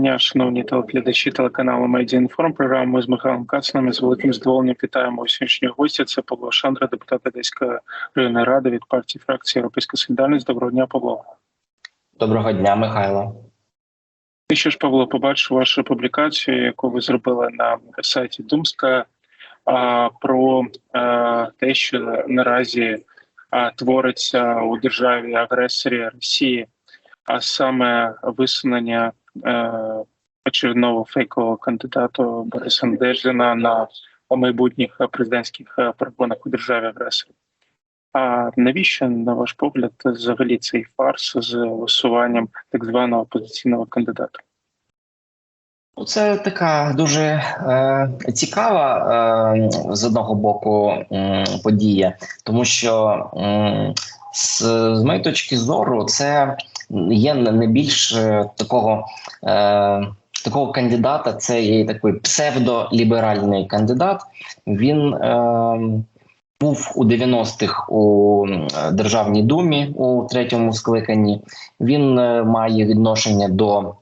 Дня, шановні телеглядачі телеканалу Медіаінформ. Програму ми з Михайлом Кацаном і з великим задоволенням вітаємо сьогоднішнього гостя. Це Павло Шандра, депутат Одеської районної ради від партії фракції Європейська Солідарність. Доброго дня, Павло. Доброго дня, Михайло. І що ж, Павло, побачив вашу публікацію, яку ви зробили на сайті Думська а, про а, те, що наразі твориться у державі агресорі Росії, а саме висунення е, очередного фейкового кандидату Бориса Надеждина на майбутніх президентських е, перегонах у державі агресорі. А навіщо, на ваш погляд, взагалі цей фарс з висуванням так званого опозиційного кандидата? Ну, Це така дуже е, цікава е, з одного боку м, подія, тому що м, з, з моєї точки зору це є не більш е, такого. Е, Такого кандидата це є такий псевдоліберальний кандидат. Він е, був у 90-х у Державній думі у третьому скликанні. Він е, має відношення до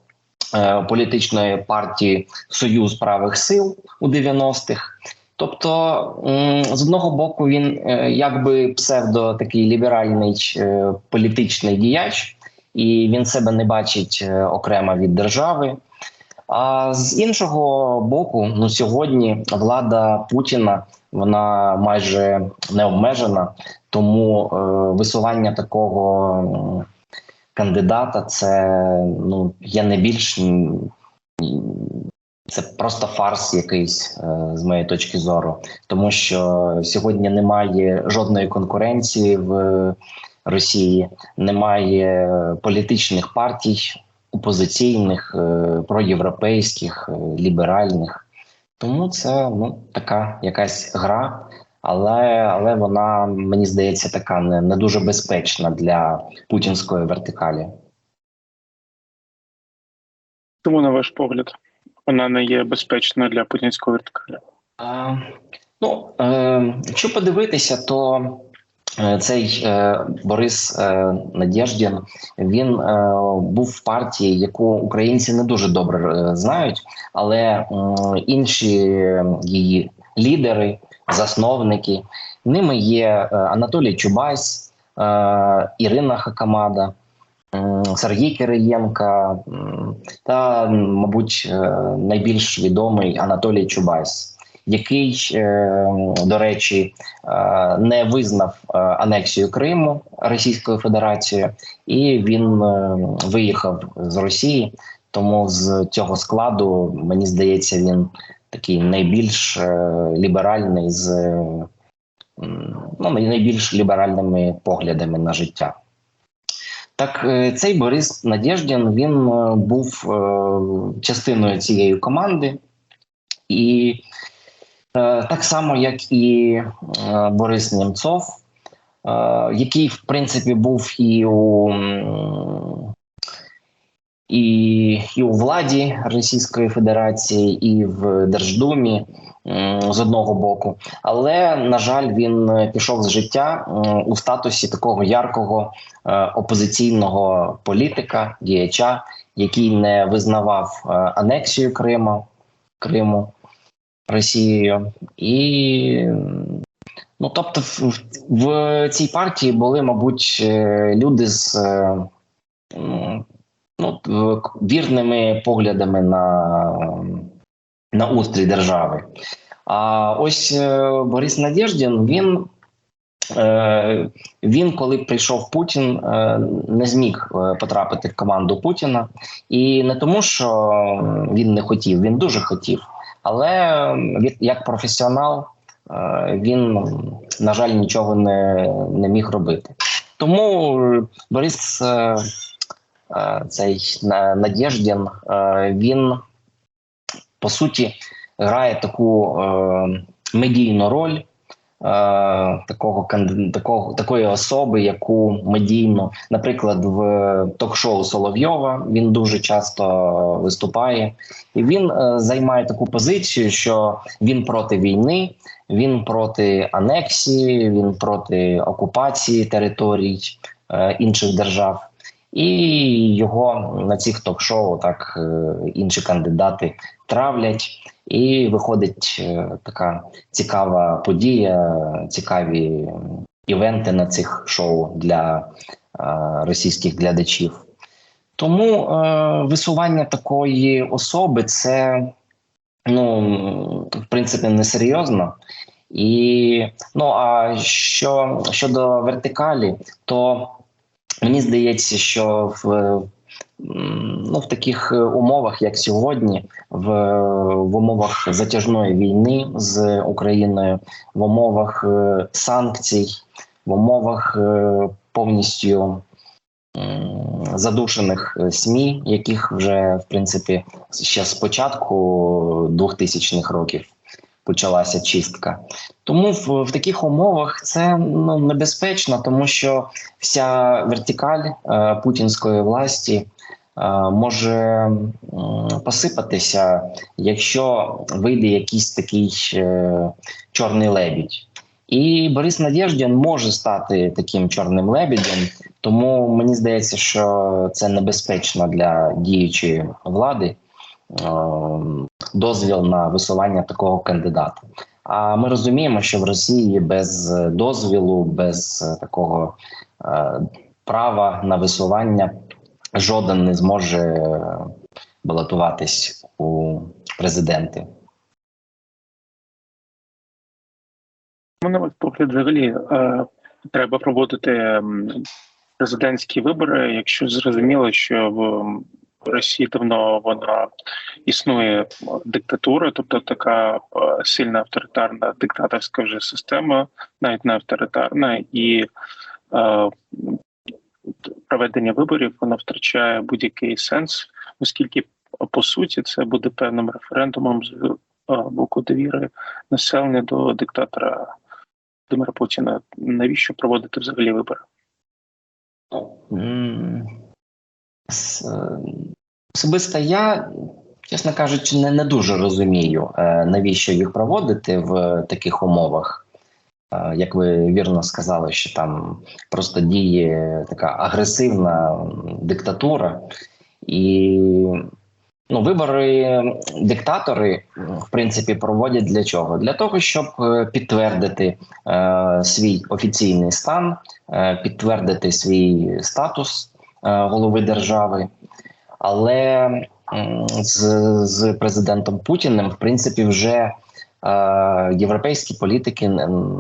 е, політичної партії Союз правих сил у 90-х. Тобто, з одного боку, він е, якби псевдо такий ліберальний політичний діяч, і він себе не бачить е, окремо від держави. А з іншого боку, ну сьогодні влада Путіна вона майже не обмежена, тому е, висування такого кандидата це ну є не більш це просто фарс якийсь е, з моєї точки зору, тому що сьогодні немає жодної конкуренції в Росії, немає політичних партій опозиційних, е, проєвропейських, е, ліберальних. Тому це ну така якась гра, але але вона мені здається така не, не дуже безпечна для путінської вертикалі. Тому, на ваш погляд, вона не є безпечною для путінської вертикалі. А, ну, е, якщо подивитися, то цей е, Борис е, Надєждін він е, був в партії, яку українці не дуже добре е, знають, але е, інші її лідери, засновники, ними є е, Анатолій Чубайс, е, Ірина Хакамада. Сергій Кириєнка та, мабуть, е, найбільш відомий Анатолій Чубайс, який, е, до речі, е, не визнав е, анексію Криму Російською Федерацією, і він виїхав з Росії. Тому з цього складу мені здається, він такий найбільш ліберальний з ну, найбільш ліберальними поглядами на життя. Так, цей Борис Надєждін він був частиною цієї команди, і так само, як і е, Борис Німцов, е, який, в принципі, був і у, і, і у владі Російської Федерації, і в Держдумі з одного боку. Але, на жаль, він е, пішов з життя у статусі такого яркого е, опозиційного політика, діяча, який не визнавав е, анексію Криму, Криму Росією. І ну, тобто, в, в цій партії були, мабуть, е, люди з е, ну, вірними поглядами на, на устрій держави. А ось е, Борис Надєждін, він Він, коли прийшов Путін, не зміг потрапити в команду Путіна, і не тому, що він не хотів, він дуже хотів. Але від- як професіонал е, він, на жаль, нічого не, не міг робити. Тому е, Борис е, цей На- Надєждін, він по суті грає таку медійну роль такого канди- такого такої особи, яку медійно, наприклад, в ток-шоу Соловйова він дуже часто виступає, і він е, займає таку позицію, що він проти війни, він проти анексії, він проти окупації територій е, інших держав. і його на цих ток-шоу так е, інші кандидати травлять, і виходить е, така цікава подія, цікаві івенти на цих шоу для е, російських глядачів. Тому е, висування такої особи це ну в принципі несерйозно. І ну а що щодо вертикалі, то мені здається, що в ну, в таких умовах, як сьогодні, в, в умовах затяжної війни з Україною, в умовах е, санкцій, в умовах е, повністю задушених е, СМІ, яких вже в принципі ще з початку 2000-х років почалася чистка. Тому в, в таких умовах це ну небезпечно, тому що вся вертикаль е, путінської власті е, може посипатися, якщо вийде якийсь такий е, чорний лебідь. І Борис Надєждін може стати таким чорним лебедем, тому мені здається, що це небезпечно для діючої влади дозвіл на висування такого кандидата. А ми розуміємо, що в Росії без дозвілу, без е, такого е, права на висування жоден не зможе е, балотуватись у президенти. На погляд, взагалі е, треба проводити президентські вибори, якщо зрозуміло, що в Росії давно вона існує диктатура, тобто така е, сильна авторитарна диктаторська вже система, навіть не авторитарна, і е, проведення виборів воно втрачає будь-який сенс, оскільки по суті це буде певним референдумом з е, боку довіри населення до диктатора Володимира Путіна. Навіщо проводити взагалі вибори? Особисто я, чесно кажучи, не, не дуже розумію, е, навіщо їх проводити в таких умовах. Е, Як ви вірно сказали, що там просто діє така агресивна диктатура, і ну, вибори диктатори, в принципі, проводять для чого? Для того, щоб е, підтвердити е, свій офіційний стан, е, підтвердити свій статус е, голови держави. Але з, з президентом Путіним, в принципі, вже е, європейські політики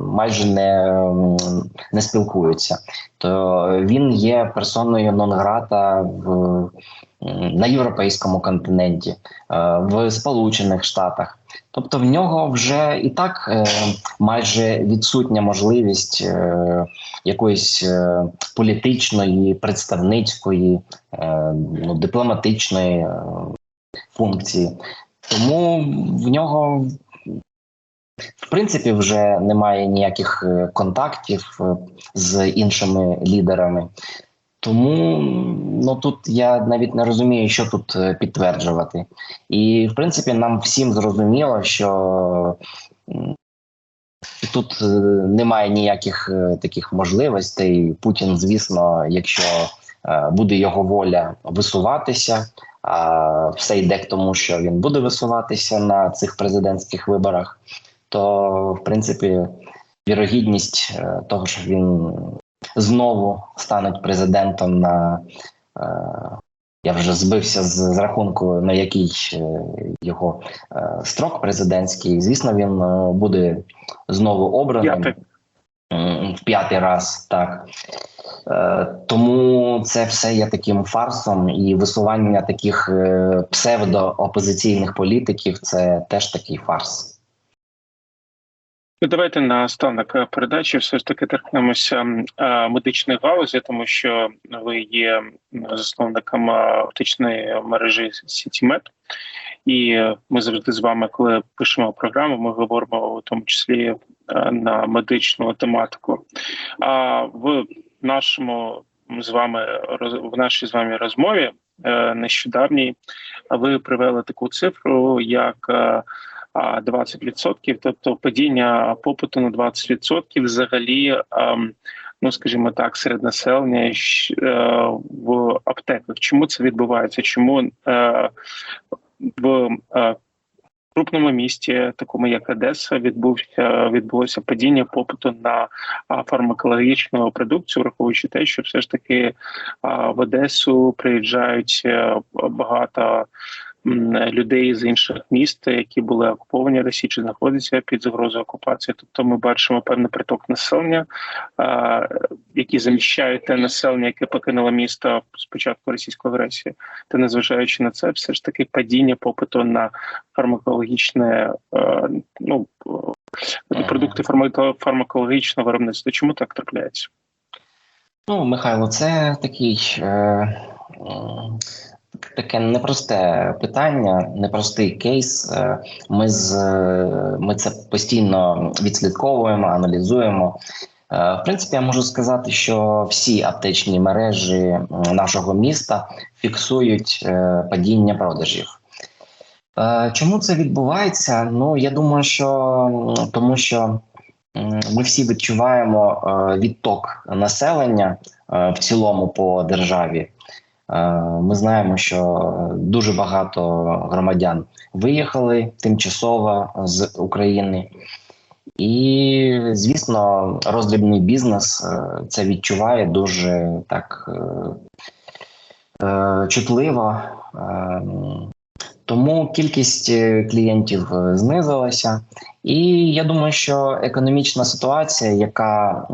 майже не, не спілкуються. То він є персоною нон-грата в, на європейському континенті, е, в Сполучених Штатах. Тобто в нього вже і так е, майже відсутня можливість е, якоїсь е, політичної, представницької, е, ну, дипломатичної е, функції. Тому в нього, в принципі, вже немає ніяких е, контактів е, з іншими лідерами. Тому ну тут я навіть не розумію, що тут е, підтверджувати. І в принципі, нам всім зрозуміло, що тут е, немає ніяких е, таких можливостей. Путін, звісно, якщо буде його воля висуватися, а все йде к тому, що він буде висуватися на цих президентських виборах, то в принципі вірогідність того, що він знову стане президентом на е, я вже збився з, з рахунку на який е, його е, строк президентський. Звісно, він е, буде знову обраним П'ятий. В п'ятий раз. Так е, тому це все є таким фарсом, і висування таких е, псевдоопозиційних політиків це теж такий фарс. Ну, давайте на останок е, передачі все ж таки торкнемося е, медичної галузі, тому що ви є засновником е, оптичної мережі Сітімет. І ми завжди з вами, коли пишемо програму, ми говоримо у тому числі на медичну тематику. А в нашому з вами в нашій з вами розмові нещодавній ви привели таку цифру, як 20%, тобто падіння попиту на 20% взагалі ем, ну скажімо так, серед населення е, в аптеках. Чому це відбувається? Чому е, в е, крупному місті, такому як Одеса, відбувся відбулося падіння попиту на фармакологічну продукцію, враховуючи те, що все ж таки в Одесу приїжджають багато людей з інших міст, які були окуповані Росії чи знаходяться під загрозою окупації. Тобто, ми бачимо певний приток населення, які заміщають те населення, яке покинуло місто з початку російської агресії. Та незважаючи на це, все ж таки падіння попиту на фармакологічне ну продукти фармакологічного виробництва. Чому так трапляється? Ну, Михайло, це такий е, таке непросте питання, непростий кейс. Е, Ми з е, ми це постійно відслідковуємо, аналізуємо. Е, В принципі, я можу сказати, що всі аптечні мережі нашого міста фіксують падіння продажів. Чому це відбувається? Ну я думаю, що тому що ми всі відчуваємо відток населення в цілому по державі. Е, Ми знаємо, що дуже багато громадян виїхали тимчасово з України. І, звісно, роздрібний бізнес е, це відчуває дуже так е, е, чутливо. Е, Тому кількість е, клієнтів е, знизилася, і я думаю, що економічна ситуація, яка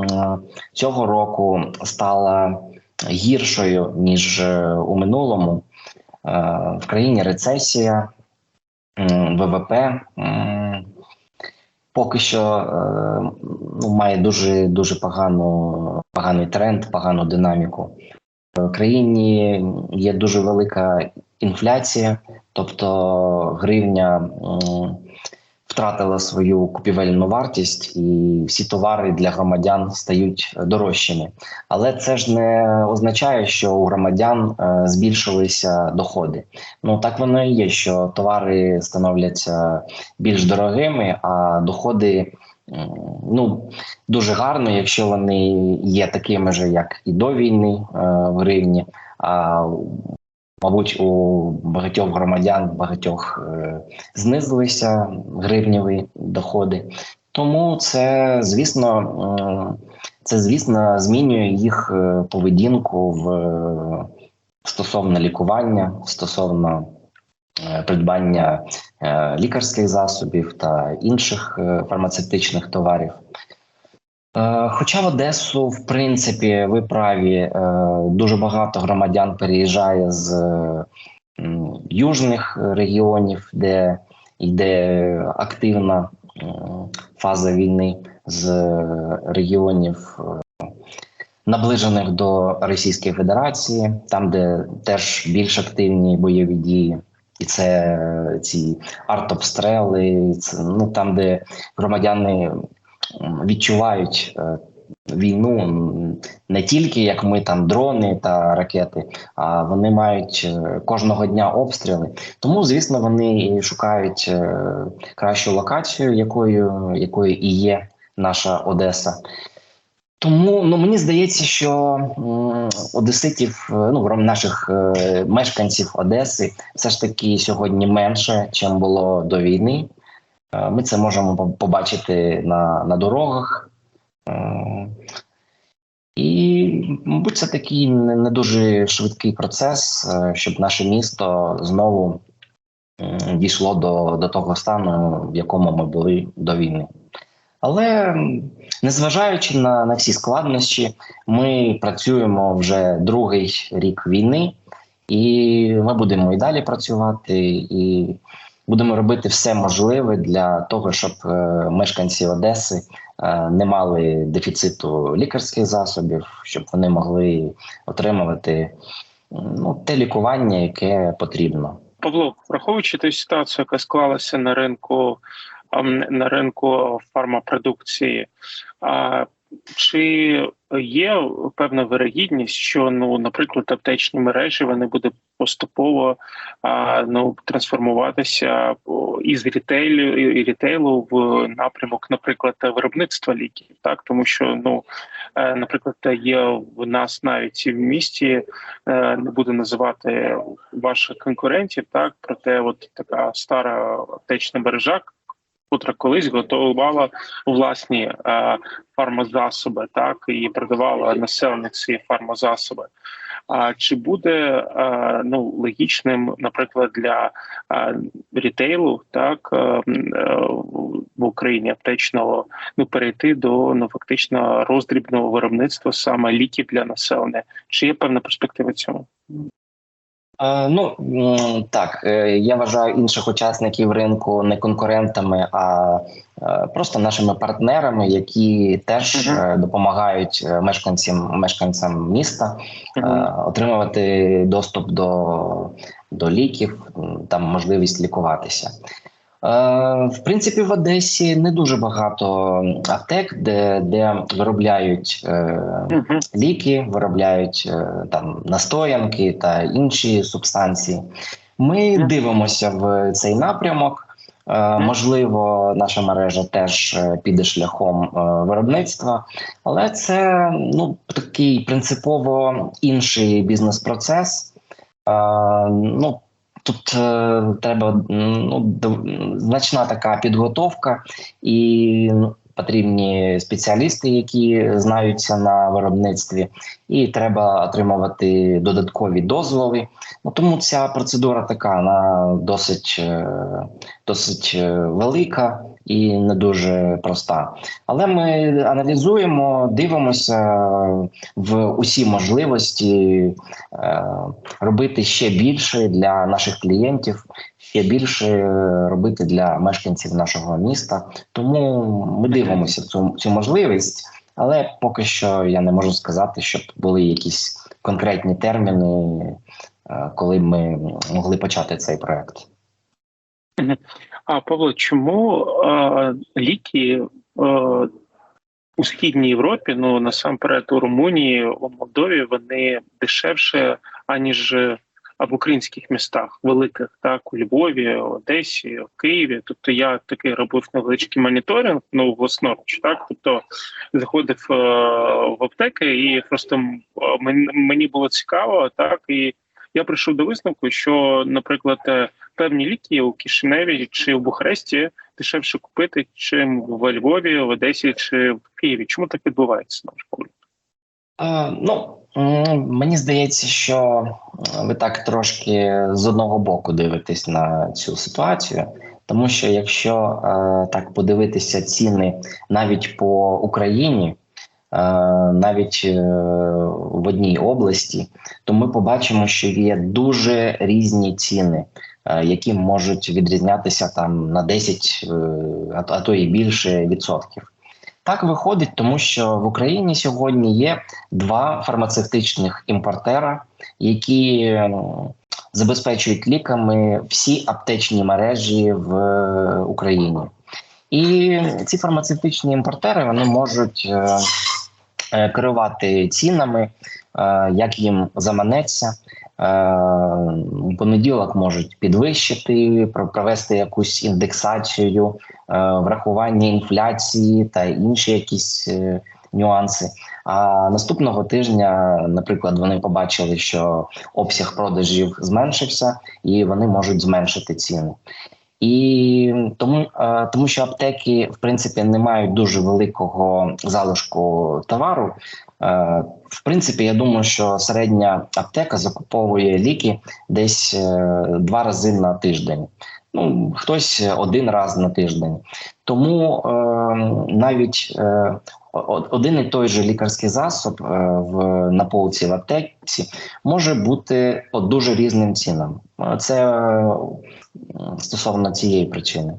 цього року стала гіршою ніж е, у минулому, е, в країні рецесія, ВВП поки що е, ну, має дуже дуже погану, поганий тренд, погану динаміку. В країні є дуже велика інфляція, тобто гривня втратила свою купівельну вартість, і всі товари для громадян стають дорожчими. Але це ж не означає, що у громадян е, збільшилися доходи. Ну так воно і є, що товари становляться більш дорогими, а доходи. Ну дуже гарно, якщо вони є такими ж, як і до війни е, в гривні. А мабуть, у багатьох громадян багатьох е, знизилися гривневі доходи. Тому це, звісно, м, це звісно змінює їх е, поведінку в е, стосовно лікування, стосовно е, придбання е, лікарських засобів та інших е, фармацевтичних товарів. Е, Хоча в Одесу, в принципі, ви праві, е, дуже багато громадян переїжджає з е, южних регіонів, де йде активна фаза війни з регіонів, наближених до Російської Федерації, там, де теж більш активні бойові дії. І це ці артобстрели, це, ну там, де громадяни відчувають е, війну не тільки як ми там дрони та ракети, а вони мають е, кожного дня обстріли. Тому, звісно, вони шукають е, кращу локацію, якою, якою і є наша Одеса. Тому ну мені здається, що одеситів, ну наших мешканців Одеси, все ж таки сьогодні менше, чим було до війни. Е, Ми це можемо побачити на, на дорогах. Е, І, мабуть, це такий не, дуже швидкий процес, е, щоб наше місто знову дійшло до, до того стану, в якому ми були до війни. Але незважаючи на, на всі складнощі, ми працюємо вже другий рік війни, і ми будемо і далі працювати, і будемо робити все можливе для того, щоб е, мешканці Одеси е, не мали дефіциту лікарських засобів, щоб вони могли отримувати ну, те лікування, яке потрібно. Павло, враховуючи ту ситуацію, яка склалася на ринку на ринку фармапродукції, чи є певна вирогідність, що ну, наприклад, аптечні мережі вони будуть поступово ну трансформуватися із рітейлю і рітейлу в напрямок, наприклад, виробництва ліків, так? Тому що ну, е, наприклад, є в нас навіть в місті, е, не буду називати ваших конкурентів, так? Проте, от така стара аптечна мережа, котра колись готувала власні е, фармазасоби, так і продавала населенню ці фармазасоби. А чи буде е, ну логічним, наприклад, для е, рітейлу, так е, в Україні аптечного ну перейти до ну фактично роздрібного виробництва саме ліків для населення? Чи є певна перспектива цьому? Е, Ну так, е, я вважаю інших учасників ринку не конкурентами, а е, просто нашими партнерами, які теж е, допомагають мешканцям мешканцям міста Мгм. отримувати доступ до, до ліків, там можливість лікуватися. Е, В принципі, в Одесі не дуже багато аптек, де, де виробляють е, ліки, виробляють е, там настоянки та інші субстанції. Ми дивимося в цей напрямок. Е, Можливо, наша мережа теж піде шляхом виробництва, але це ну такий принципово інший бізнес-процес. Ну тут е, треба ну, значна така підготовка і ну, потрібні спеціалісти, які знаються на виробництві, і треба отримувати додаткові дозволи. Ну тому ця процедура така вона досить, е, досить е, велика і не дуже проста. Але ми аналізуємо, дивимося в усі можливості е, робити ще більше для наших клієнтів, ще більше е, робити для мешканців нашого міста. Тому ми дивимося цю, цю можливість, але поки що я не можу сказати, щоб були якісь конкретні терміни, е, коли ми могли почати цей проект. А Павло, чому е, ліки е, у східній Європі, ну насамперед у Румунії, у Молдові, вони дешевше, аніж а в українських містах великих, так у Львові, Одесі, Києві. Тобто я такий робив невеличкий моніторинг, ну власноруч, так тобто заходив е, в аптеки, і просто мені, мені було цікаво, так і я прийшов до висновку, що, наприклад, е, певні ліки у Кишиневі чи в Бухаресті дешевше купити, чим в Львові, в Одесі чи в Києві. Чому так відбувається на ваш погляд? Е, ну мені здається, що ви так трошки з одного боку дивитесь на цю ситуацію, тому що якщо е, так подивитися ціни навіть по Україні, е, навіть в одній області, то ми побачимо, що є дуже різні ціни, які можуть відрізнятися там на 10, е, а то- і більше відсотків. Так виходить, тому що в Україні сьогодні є два фармацевтичних імпортера, які забезпечують ліками всі аптечні мережі в е, Україні. І ці фармацевтичні імпортери вони можуть е, е, керувати цінами, е, як їм заманеться. Е, в понеділок можуть підвищити, про- провести якусь індексацію, е, врахування інфляції та інші якісь е, нюанси. А наступного тижня, наприклад, вони побачили, що обсяг продажів зменшився, і вони можуть зменшити ціни. І тому, тому що аптеки в принципі не мають дуже великого залишку товару. Е, В принципі, я думаю, що середня аптека закуповує ліки десь е, два рази на тиждень. Ну, хтось один раз на тиждень. Тому е, навіть один і той же лікарський засіб е, в на полиці в аптеці може бути дуже різним цінам. Це стосовно цієї причини.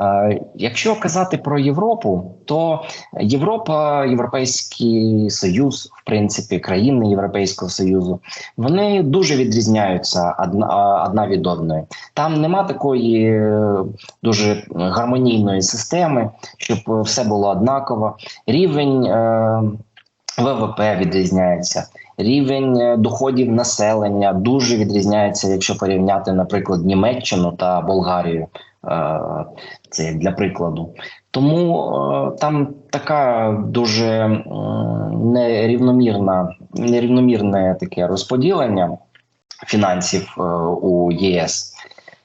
Е, Якщо казати про Європу, то Європа, Європейський Союз, в принципі, країни Європейського Союзу, вони дуже відрізняються одна, одна від одної. Там нема такої е, дуже гармонійної системи, щоб все було однаково. Рівень е, ВВП відрізняється. Рівень е, доходів населення дуже відрізняється, якщо порівняти, наприклад, Німеччину та Болгарію. Е, Це як для прикладу. Тому е, там така дуже нерівномірна, нерівномірне таке розподілення фінансів е, у ЄС.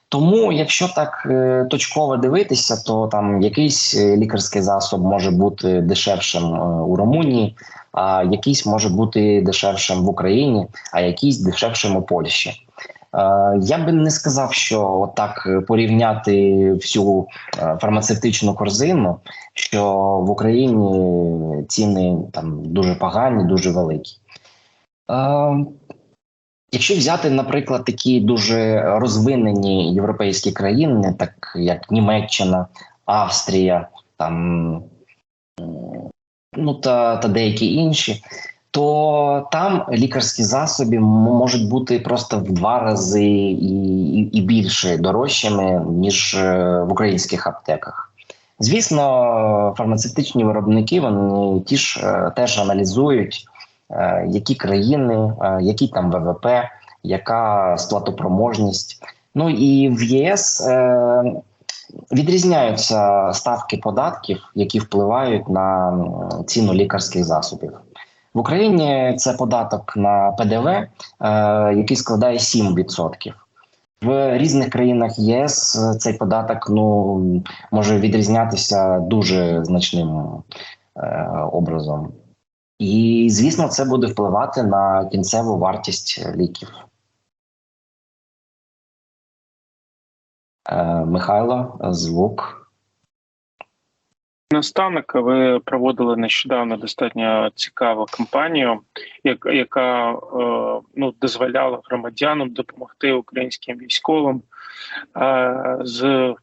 Тому, якщо так точково дивитися, то там якийсь лікарський засоб може бути дешевшим у Румунії, а якийсь може бути дешевшим в Україні, а якийсь дешевшим у Польщі. Е, Я би не сказав, що отак порівняти всю е, фармацевтичну корзину, що в Україні ціни там дуже погані, дуже великі. Е, Якщо взяти, наприклад, такі дуже розвинені європейські країни, так як Німеччина, Австрія, там ну та, та деякі інші, то там лікарські засоби можуть бути просто в два рази і, і, і більше дорожчими, ніж е, в українських аптеках. Звісно, фармацевтичні виробники вони ті ж е, теж аналізують е, які країни, який там ВВП, яка сплатопроможність. Ну і в ЄС відрізняються ставки податків, які впливають на ціну лікарських засобів. В Україні це податок на ПДВ, е, який складає 7%. В різних країнах ЄС е, цей податок ну може відрізнятися дуже значним е, образом. І, звісно, це буде впливати на кінцеву вартість ліків. Михайло, звук. Наставник, ви проводили нещодавно достатньо цікаву кампанію, яка е, ну, дозволяла громадянам допомогти українським військовим е, з е,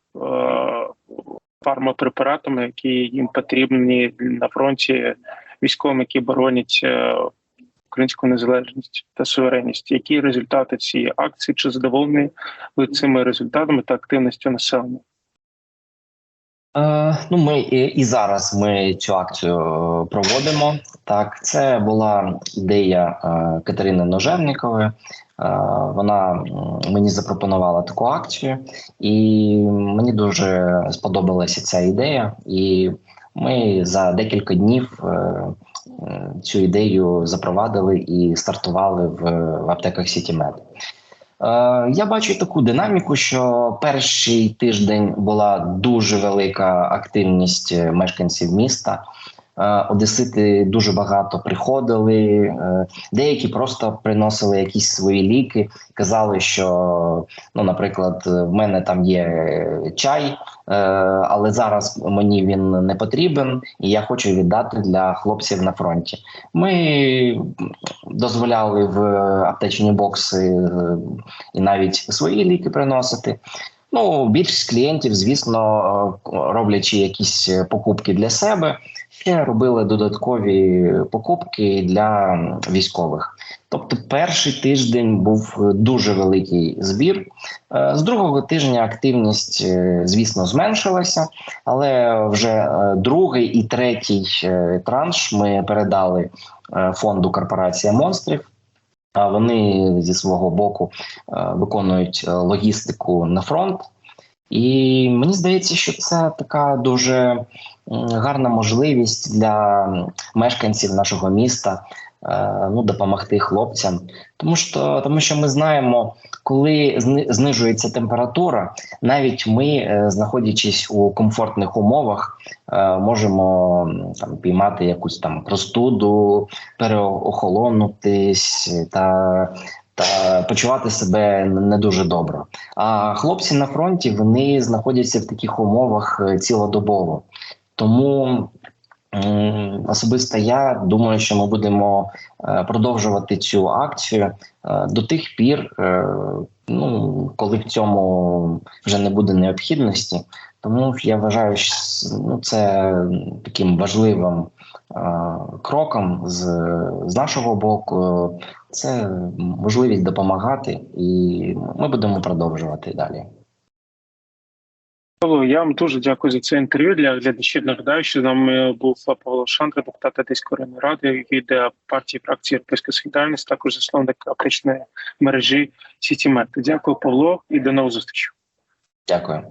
фармапрепаратами, які їм потрібні на фронті військовим, які боронять українську незалежність та суверенність. Які результати цієї акції? Чи задоволені ви цими результатами та активністю населення? Е, ну, ми і, зараз ми цю акцію е, проводимо. Так, це була ідея е, Катерини Ножевнікової. Вона мені запропонувала таку акцію, і мені дуже сподобалася ця ідея. І ми за декілька днів цю ідею запровадили і стартували в аптеках Сітімед. Е, Я бачу таку динаміку, що перший тиждень була дуже велика активність е, мешканців міста. Е, Одесити дуже багато приходили, е, деякі просто приносили якісь свої ліки, казали, що, ну, наприклад, в мене там є чай, е, але зараз мені він не потрібен, і я хочу віддати для хлопців на фронті. Ми дозволяли в аптечні бокси і навіть свої ліки приносити. Ну, більшість клієнтів, звісно, роблячи якісь покупки для себе, ще робили додаткові покупки для військових. Тобто, перший тиждень був дуже великий збір. Е, З другого тижня активність, е, звісно, зменшилася, але вже е, другий і третій транш ми передали фонду Корпорація монстрів. А вони зі свого боку виконують логістику на фронт. І мені здається, що це така дуже гарна можливість для мешканців нашого міста е, ну, допомогти хлопцям. Тому що, тому що ми знаємо, коли зни- знижується температура, навіть ми, е, знаходячись у комфортних умовах, е, можемо там піймати якусь там простуду, переохолонутись та, та почувати себе не дуже добре. А хлопці на фронті вони знаходяться в таких умовах е, цілодобово. Тому особисто я думаю, що ми будемо е, продовжувати цю акцію е, до тих пір, ну коли в цьому вже не буде необхідності. Тому я вважаю, що ну, це таким важливим кроком з, з нашого боку. Це можливість допомагати, і ми будемо продовжувати далі. Павло, я вам дуже дякую за це інтерв'ю. Для глядачів нагадаю, що з нами був Павло Шандра, депутат Одеської районної ради від партії фракції Європейська Солідарність, також засновник аптечної мережі Сітімет. Дякую, Павло, і до нових зустрічей. Дякую.